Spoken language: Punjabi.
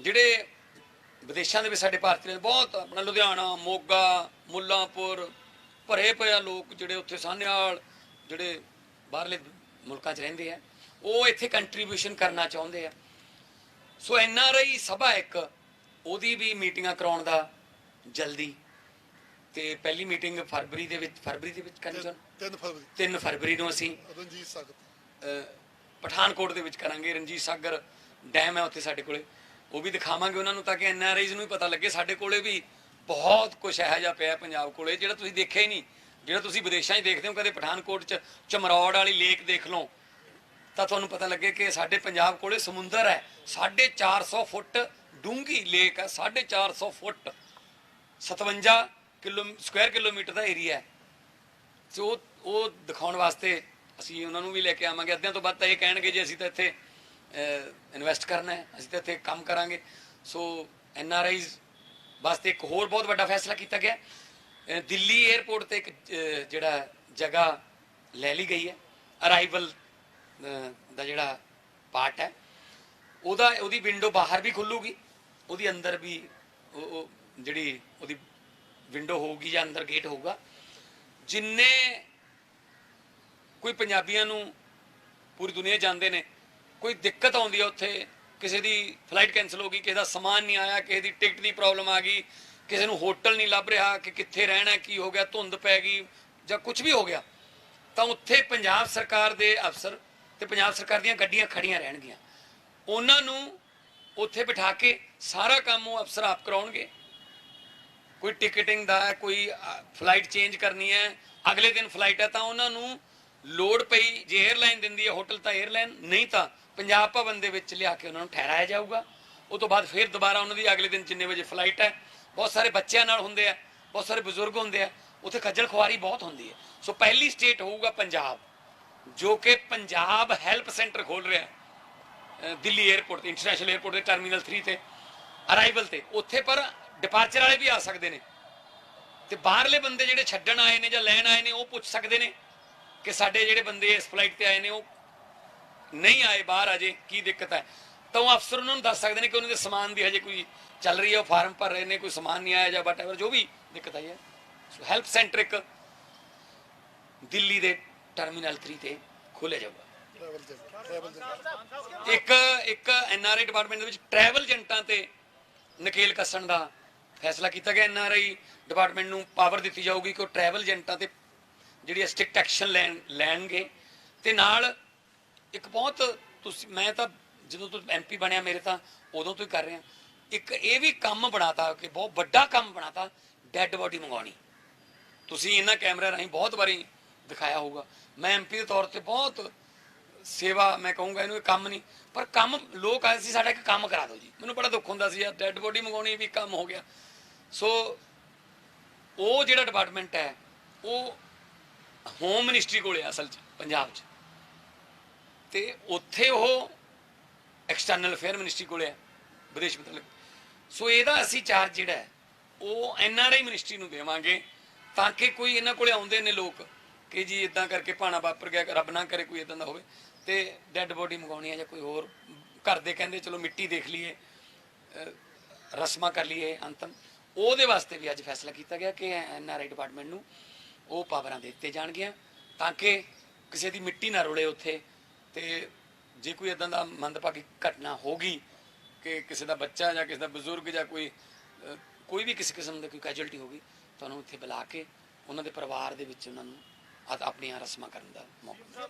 ਜਿਹੜੇ ਵਿਦੇਸ਼ਾਂ ਦੇ ਵਿੱਚ ਸਾਡੇ ਭਾਰਤੀ ਬਹੁਤ ਆਪਣਾ ਲੁਧਿਆਣਾ ਮੋਗਾ ਮੁੱਲਾਂਪੁਰ ਭਰੇ ਪਏ ਆ ਲੋਕ ਜਿਹੜੇ ਉੱਥੇ ਸਾਹਨੇਵਾਲ ਜਿਹੜੇ ਬਾਹਰਲੇ ਮੁਲਕਾਂ 'ਚ ਰਹਿੰਦੇ ਆ ਉਹ ਇੱਥੇ ਕੰਟਰੀਬਿਊਸ਼ਨ ਕਰਨਾ ਚਾਹੁੰਦੇ ਆ। ਸੋ ਐਨ ਆਰ ਆਈ ਸਭਾ ਇੱਕ ਉਹਦੀ ਵੀ ਮੀਟਿੰਗਾਂ ਕਰਾਉਣ ਦਾ ਜਲਦੀ। ਤੇ ਪਹਿਲੀ ਮੀਟਿੰਗ ਫਰਵਰੀ ਦੇ ਵਿੱਚ ਫਰਵਰੀ ਦੇ ਵਿੱਚ ਕਰਨੀ ਚਾਹੁੰਦੇ? 3 ਫਰਵਰੀ। 3 ਫਰਵਰੀ ਨੂੰ ਅਸੀਂ ਰਣਜੀਤ ਸਾਗਰ। ਪਠਾਨਕੋਟ ਦੇ ਵਿੱਚ ਕਰਾਂਗੇ। ਰਣਜੀਤ ਸਾਗਰ ਡੈਮ ਹੈ ਉੱਥੇ ਸਾਡੇ ਕੋਲੇ। ਉਹ ਵੀ ਦਿਖਾਵਾਂਗੇ ਉਹਨਾਂ ਨੂੰ ਤਾਂ ਕਿ ਐਨ ਆਰ ਆਈਜ਼ ਨੂੰ ਵੀ ਪਤਾ ਲੱਗੇ। ਸਾਡੇ ਕੋਲੇ ਵੀ ਬਹੁਤ ਕੁਝ ਇਹੋ ਜਿਹਾ ਪਿਆ ਪੰਜਾਬ ਕੋਲੇ, ਜਿਹੜਾ ਤੁਸੀਂ ਦੇਖਿਆ ਹੀ ਨਹੀਂ। ਜਿਹੜਾ ਤੁਸੀਂ ਵਿਦੇਸ਼ਾਂ 'ਚ ਦੇਖਦੇ ਹੋ, ਕਦੇ ਪਠਾਨਕੋਟ 'ਚ ਚਮਰੌੜ ਵਾਲੀ ਲੇਕ ਦੇਖ ਲਓ, ਤਾਂ ਤੁਹਾਨੂੰ ਪਤਾ ਲੱਗੇ ਕਿ ਸਾਡੇ ਪੰਜਾਬ ਕੋਲੇ ਸਮੁੰਦਰ ਹੈ। 450 ਫੁੱਟ ਡੂੰਘੀ ਲੇਕ ਹੈ 450 ਫੁੱਟ 57 ਕਿਲੋ ਸਕੁਆਇਰ ਕਿਲੋਮੀਟਰ ਦਾ ਏਰੀਆ ਹੈ। ਸੋ ਉਹ ਉਹ ਦਿਖਾਉਣ ਵਾਸਤੇ ਅਸੀਂ ਉਹਨਾਂ ਨੂੰ ਵੀ ਲੈ ਕੇ ਆਵਾਂਗੇ। ਅੱਧਿਆਂ ਤੋਂ ਵੱਧ ਤਾਂ ਇਹ ਕਹਿਣਗੇ ਜੇ ਅਸੀਂ ਤਾਂ ਇੱਥੇ ਇਨਵੈਸਟ ਕਰਨਾ ਹੈ। ਅਸੀਂ ਤਾਂ ਇੱਥੇ ਕੰਮ ਕਰਾਂਗੇ। ਸੋ ਐਨ ਆਰ ਆਈਜ਼ ਵਾਸਤੇ ਇੱਕ ਹੋਰ ਬਹੁਤ ਵੱਡਾ ਫੈਸਲਾ ਕੀਤਾ ਗਿਆ ਦਿੱਲੀ 에ਅਰਪੋਰਟ ਤੇ ਇੱਕ ਜਿਹੜਾ ਜਗ੍ਹਾ ਲੈ ਲਈ ਗਈ ਹੈ। ਅਰਾਈਵਲ ਦਾ ਜਿਹੜਾ ਪਾਰਟ ਹੈ। ਉਹਦਾ, ਉਹਦੀ ਵਿੰਡੋ ਬਾਹਰ ਵੀ ਖੁੱਲੂਗੀ। ਉਹਦੀ ਅੰਦਰ ਵੀ ਉਹ ਉਹ ਜਿਹੜੀ ਉਹਦੀ ਵਿੰਡੋ ਹੋਊਗੀ ਜਾਂ ਅੰਦਰ ਗੇਟ ਹੋਊਗਾ। ਜਿੰਨੇ ਕੋਈ ਪੰਜਾਬੀਆਂ ਨੂੰ ਪੂਰੀ ਦੁਨੀਆ ਜਾਂਦੇ ਨੇ ਕੋਈ ਦਿੱਕਤ ਆਉਂਦੀ ਹੈ ਉੱਥੇ, ਕਿਸੇ ਦੀ ਫਲਾਈਟ ਕੈਨਸਲ ਹੋ ਗਈ, ਕਿਸੇ ਦਾ ਸਮਾਨ ਨਹੀਂ ਆਇਆ, ਕਿਸੇ ਦੀ ਟਿਕਟ ਦੀ ਪ੍ਰੋਬਲਮ ਆ ਗਈ, ਕਿਸੇ ਨੂੰ ਹੋਟਲ ਨਹੀਂ ਲੱਭ ਰਿਹਾ, ਕਿ ਕਿੱਥੇ ਰਹਿਣਾ, ਕੀ ਹੋ ਗਿਆ, ਧੁੰਦ ਪੈ ਗਈ ਜਾਂ ਕੁਝ ਵੀ ਹੋ ਗਿਆ, ਤਾਂ ਉੱਥੇ ਪੰਜਾਬ ਸਰਕਾਰ ਦੇ ਅਫਸਰ ਤੇ ਪੰਜਾਬ ਸਰਕਾਰ ਦੀਆਂ ਗੱਡੀਆਂ ਖੜੀਆਂ ਰਹਿਣਗੀਆਂ। ਉਹਨਾਂ ਨੂੰ ਉੱਥੇ ਬਿਠਾ ਕੇ ਸਾਰਾ ਕੰਮ ਉਹ ਅਫਸਰ ਆਪ ਕਰਾਉਣਗੇ। ਕੋਈ ਟਿਕਟਿੰਗ ਦਾ ਕੋਈ ਫਲਾਈਟ ਚੇਂਜ ਕਰਨੀ ਹੈ, ਅਗਲੇ ਦਿਨ ਫਲਾਈਟ ਹੈ, ਤਾਂ ਉਹਨਾਂ ਨੂੰ ਲੋੜ ਪਈ ਜੇ 에ਅਰਲਾਈਨ ਦਿੰਦੀ ਹੈ ਹੋਟਲ ਤਾਂ 에ਅਰਲਾਈਨ ਨਹੀਂ ਤਾਂ ਪੰਜਾਬ ਭਵਨ ਦੇ ਵਿੱਚ ਲਿਆ ਕੇ ਉਹਨਾਂ ਨੂੰ ਠਹਿਰਾਇਆ ਜਾਊਗਾ। ਉਹ ਤੋਂ ਬਾਅਦ ਫਿਰ ਦੁਬਾਰਾ ਉਹਨਾਂ ਦੀ ਅਗਲੇ ਦਿਨ ਜਿੰਨੇ ਵਜੇ ਫਲਾਈਟ ਹੈ, ਬਹੁਤ ਸਾਰੇ ਬੱਚਿਆਂ ਨਾਲ ਹੁੰਦੇ ਆ, ਬਹੁਤ ਸਾਰੇ ਬਜ਼ੁਰਗ ਹੁੰਦੇ ਆ, ਉੱਥੇ ਖੱਜਲ ਖੁਆਰੀ ਬਹੁਤ ਹੁੰਦੀ ਹੈ। ਸੋ ਪਹਿਲੀ ਸਟੇਟ ਹੋਊਗਾ ਪੰਜਾਬ, ਜੋ ਕਿ ਪੰਜਾਬ ਹੈਲਪ ਸੈਂਟਰ ਖੋਲ ਰਿਹਾ ਦਿੱਲੀ 에ਅਰਪੋਰਟ ਤੇ ਇੰਟਰਨੈਸ਼ਨਲ 에ਅਰਪੋਰਟ ਦੇ ਟਰਮੀਨਲ 3 ਤੇ ਅਰਾਈਵਲ ਤੇ। ਉੱਥੇ ਪਰ ਡਿਪਾਰਚਰ ਵਾਲੇ ਵੀ ਆ ਸਕਦੇ ਨੇ। ਤੇ ਬਾਹਰਲੇ ਬੰਦੇ ਜਿਹੜੇ ਛੱਡਣ ਆਏ ਨੇ ਜਾਂ ਲੈਣ ਆਏ ਨੇ, ਉਹ ਪੁੱਛ ਸਕਦੇ ਨੇ। ਕਿ ਸਾਡੇ ਜਿਹੜੇ ਬੰਦੇ ਇਸ ਫਲਾਈਟ ਤੇ ਆਏ ਨੇ ਉਹ ਨਹੀਂ ਆਏ ਬਾਹਰ ਅਜੇ ਕੀ ਦਿੱਕਤ ਹੈ? ਤਾਂ ਉਹ ਅਫਸਰ ਉਹਨਾਂ ਨੂੰ ਦੱਸ ਸਕਦੇ ਨੇ ਕਿ ਉਹਨਾਂ ਦੇ ਸਮਾਨ ਦੀ ਹਜੇ ਕੋਈ ਚੱਲ ਰਹੀ ਹੈ ਉਹ ਫਾਰਮ ਭਰ ਰਹੇ ਨੇ ਕੋਈ ਸਮਾਨ ਨਹੀਂ ਆਇਆ ਜਾਂ ਵਟਐਵਰ ਜੋ ਵੀ ਦਿੱਕਤ ਆਈ ਹੈ। ਸੋ ਹੈਲਪ ਸੈਂਟਰ ਇੱਕ ਦਿੱਲੀ ਦੇ ਟਰਮੀਨਲ 3 ਤੇ ਖੋਲ੍ਹਿਆ ਜਾਊਗਾ। ਇੱਕ ਇੱਕ ਐਨਆਰਆਈ ਡਿਪਾਰਟਮੈਂਟ ਦੇ ਵਿੱਚ ਟਰੈਵਲ ਏਜੰਟਾਂ ਤੇ ਨਕੇਲ ਕੱਸਣ ਦਾ ਫੈਸਲਾ ਕੀਤਾ ਗਿਆ। ਐਨਆਰਆਈ ਡਿਪਾਰਟਮੈਂਟ ਨੂੰ ਪਾਵਰ ਦਿੱਤੀ ਜਾਊਗੀ ਕਿ ਉਹ ਟਰੈਵਲ ਏਜੰਟਾਂ ਤੇ ਜਿਹੜੀ ਸਟ੍ਰਿਕਟ ਐਕਸ਼ਨ ਲੈਣ, ਲੈਣਗੇ। ਤੇ ਨਾਲ ਇੱਕ ਬਹੁਤ ਤੁਸੀਂ, ਮੈਂ ਤਾਂ ਜਦੋਂ ਤੋਂ ਐਮਪੀ ਬਣਿਆ ਮੇਰੇ ਤਾਂ ਉਦੋਂ ਤੋਂ ਹੀ ਕਰ ਰਿਹਾ। ਇੱਕ ਇਹ ਵੀ ਕੰਮ ਬਣਾਤਾ ਕਿ ਬਹੁਤ ਵੱਡਾ ਕੰਮ ਬਣਾਤਾ ਡੈੱਡ ਬੋਡੀ ਮੰਗਾਉਣੀ ਤੁਸੀਂ ਇਹਨਾਂ ਕੈਮਰਾ ਰਾਹੀਂ ਬਹੁਤ ਵਾਰੀ ਦਿਖਾਇਆ ਹੋਊਗਾ। ਮੈਂ ਐਮਪੀ ਦੇ ਤੌਰ ਤੇ ਬਹੁਤ ਸੇਵਾ, ਮੈਂ ਕਹੂੰਗਾ ਇਹਨੂੰ ਇਹ ਕੰਮ ਨਹੀਂ, ਪਰ ਕੰਮ, ਲੋਕ ਆਏ ਸੀ, ਸਾਡਾ ਇੱਕ ਕੰਮ ਕਰਾ ਦਿਓ ਜੀ। ਮੈਨੂੰ ਬੜਾ ਦੁੱਖ ਹੁੰਦਾ ਸੀ, ਯਾਰ ਡੈੱਡ ਬੋਡੀ ਮੰਗਾਉਣੀ ਵੀ ਕੰਮ ਹੋ ਗਿਆ। ਸੋ ਉਹ ਜਿਹੜਾ ਡਿਪਾਰਟਮੈਂਟ ਹੈ, ਉਹ ਹੋਮ ਮਿਨਿਸਟਰੀ ਕੋਲੇ ਆ ਅਸਲ 'ਚ, ਪੰਜਾਬ 'ਚ। ਤੇ ਉੱਥੇ ਉਹ ਐਕਸਟਰਨਲ ਅਫੇਅਰ ਮਿਨਿਸਟਰੀ ਕੋਲੇ ਹੈ ਵਿਦੇਸ਼ ਮੰਤਰਾਲੇ। ਸੋ ਇਹਦਾ ਅਸੀਂ ਚਾਰਜ ਜਿਹੜਾ ਹੈ, ਉਹ ਐਨਆਰਆਈ ਮਿਨਿਸਟਰੀ ਨੂੰ ਦੇਵਾਂਗੇ, ਤਾਂ ਕਿ ਕੋਈ ਇਹਨਾਂ ਕੋਲੇ ਆਉਂਦੇ ਨੇ ਲੋਕ ਕਿ ਜੀ ਇਦਾਂ ਕਰਕੇ ਭਾਣਾ ਵਾਪਰ ਗਿਆ, ਰੱਬ ਨਾ ਕਰੇ ਕੋਈ ਇਦਾਂ ਦਾ ਹੋਵੇ, ਤੇ ਡੈੱਡ ਬੋਡੀ ਮੰਗਾਉਣੀ ਹੈ ਜਾਂ ਕੋਈ ਹੋਰ, ਘਰ ਦੇ ਕਹਿੰਦੇ ਚਲੋ ਮਿੱਟੀ ਦੇਖ ਲਈਏ ਰਸਮਾਂ ਕਰ ਲਈਏ, ਅੰਤਮ। ਉਹਦੇ ਵਾਸਤੇ ਵੀ ਅੱਜ ਫੈਸਲਾ ਕੀਤਾ ਗਿਆ ਕਿ ਐਨਆਰਆਈ ਡਿਪਾਰਟਮੈਂਟ ਨੂੰ ਉਹ ਪਾਵਰਾਂ ਦੇ ਦਿੱਤੇ ਜਾਣਗੀਆਂ ਤਾਂ ਕਿ ਕਿਸੇ ਦੀ ਮਿੱਟੀ ਨਾ ਰੁਲੇ ਉੱਥੇ ਤੇ ਜੇ ਕੋਈ ਇਦਾਂ ਦਾ ਮੰਦਭਾਗੀ ਘਟਨਾ ਹੋ ਗਈ ਕਿ ਕਿਸੇ ਦਾ ਬੱਚਾ ਜਾਂ ਕਿਸੇ ਦਾ ਬਜ਼ੁਰਗ ਜਾਂ ਕੋਈ ਕੋਈ ਵੀ ਕਿਸੇ ਕਿਸਮ ਦੀ ਕੋਈ ਕੈਜੁਅਲਟੀ ਹੋ ਗਈ ਤੁਹਾਨੂੰ ਉੱਥੇ ਬੁਲਾ ਕੇ ਉਹਨਾਂ ਦੇ ਪਰਿਵਾਰ ਦੇ ਵਿੱਚ ਉਹਨਾਂ ਨੂੰ ਆ- ਆਪਣੀਆਂ ਰਸਮਾਂ ਕਰਨ ਦਾ ਮੌਕਾ